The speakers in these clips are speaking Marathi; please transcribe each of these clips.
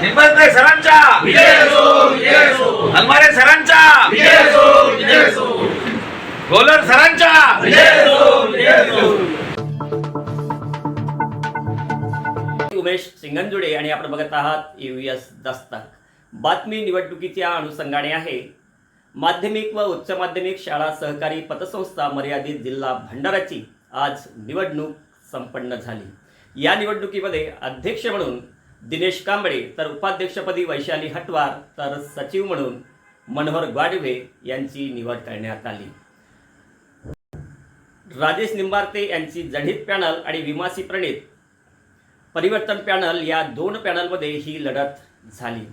निंबलकर सरांचा अलमारे सरांचा गोलर सरांचा उमेश सिंगंजुडे आणि आपण बघत आहात यू एस दस्तक. बातमी निवडणुकीच्या अनुषंगाने आहे. माध्यमिक व उच्च माध्यमिक शाळा सहकारी पतसंस्था मर्यादित जिल्हा भंडाराची आज निवडणूक संपन्न झाली. या निवडणुकीमध्ये अध्यक्ष म्हणून दिनेश कांबळे तर उपाध्यक्षपदी वैशाली हटवार तर सचिव म्हणून मनोहर गाडवे यांची निवड करण्यात आली. राजेश निंबार्ते यांची जढीत पॅनल आणि विमासी प्रणित परिवर्तन पॅनल या दोन पॅनलमध्ये ही लढत झाली.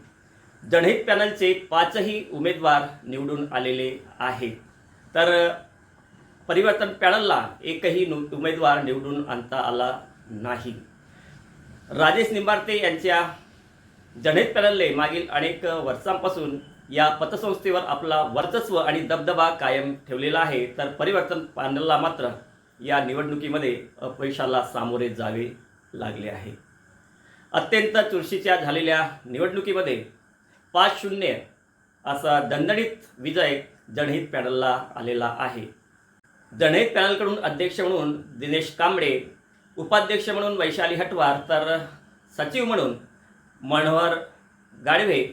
जढीत पॅनलचे पाचही उमेदवार निवडून आलेले आहेत. तर परिवर्तन पॅनलला एकही नु उमेदवार निवडून आणता आला नाही. राजेश निंबार्ते यांच्या जनहित पॅनलने मागील अनेक वर्षांपासून या पतसंस्थेवर आपला वर्चस्व आणि दबदबा कायम ठेवलेला आहे तर परिवर्तन पॅनलला मात्र या निवडणुकीमध्ये अपयशाला सामोरे जावे लागले आहे. अत्यंत चुरशीच्या झालेल्या निवडणुकीमध्ये पाच शून्य असा दणदणीत विजय जनहित पॅनलला आलेला आहे. जनहित पॅनलकडून अध्यक्ष म्हणून दिनेश कांबळे उपाध्यक्ष म्हणून वैशाली हटवार तर सचिव म्हणून मनोहर गाडवे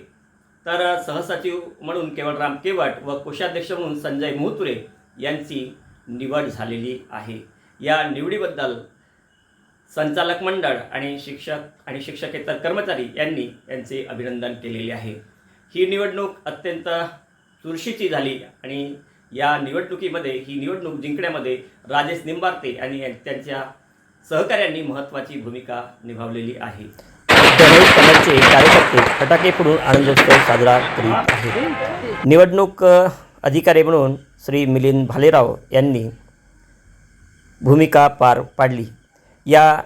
तर सहसचिव म्हणून केवळराम केवट व कोषाध्यक्ष म्हणून संजय मोहतुरे यांची निवड झालेली आहे. या निवडीबद्दल संचालक मंडळ आणि शिक्षक आणि शिक्षकेतर कर्मचारी यांनी यांचे अभिनंदन केलेले आहे. ही निवडणूक अत्यंत चुरशीची झाली आणि या निवडणुकीमध्ये ही निवडणूक जिंकण्यामध्ये राजेश निंबार्ते आणि त्यांच्या सहकाऱ्यांनी महत्त्वाची भूमिका निभावलेली आहे. कार्यकर्ते फटाके फोडून आनंदोत्सव साजरा करीत आहेत. निवडणूक अधिकारी म्हणून श्री मिलिंद भालेराव यांनी भूमिका पार पाडली. या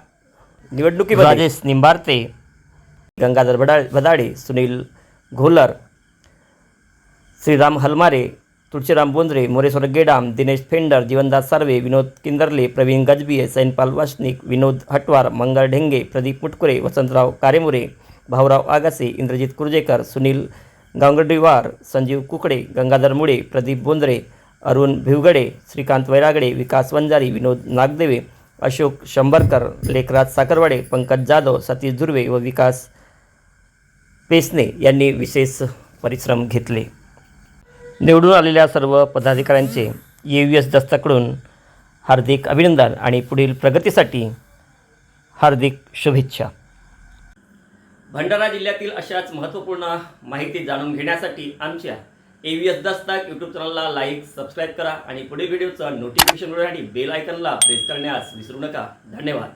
निवडणुकीमध्ये राजेश निंबारते गंगाधर बडा बदाडे सुनील घोलर श्रीराम हलमारे तुळशीराम बोंद्रे मोरेश्वर गेडाम दिनेश फेंडर जीवनदास सार्वे विनोद किंदरले प्रवीण गजबिये सैनपाल वासनिक विनोद हटवार मंगळ ढेंगे प्रदीप मुटकुरे वसंतराव कारेमुरे भाऊराव आगासे इंद्रजित कुर्जेकर सुनील गांगडीवार संजीव कुकडे गंगाधर मुळे प्रदीप बोंद्रे अरुण भिवगडे श्रीकांत वैरागडे विकास वंजारी विनोद नागदेवे अशोक शंभरकर लेखराज साखरवाडे पंकज जाधव सतीश धुर्वे व विकास पेसने यांनी विशेष परिश्रम घेतले. निवडून आलेल्या सर्व पदाधिकाऱ्यांचे ए व्ही एस दस्ताकडून हार्दिक अभिनंदन आणि पुढील प्रगतीसाठी हार्दिक शुभेच्छा. भंडारा जिल्ह्यातील अशाच महत्त्वपूर्ण माहिती जाणून घेण्यासाठी आमच्या A V S Dastak YouTube चॅनलला लाईक सबस्क्राईब करा आणि पुढील व्हिडिओचं नोटिफिकेशन मिळवण्यासाठी बेल आयकनला प्रेस करण्यास विसरू नका. धन्यवाद.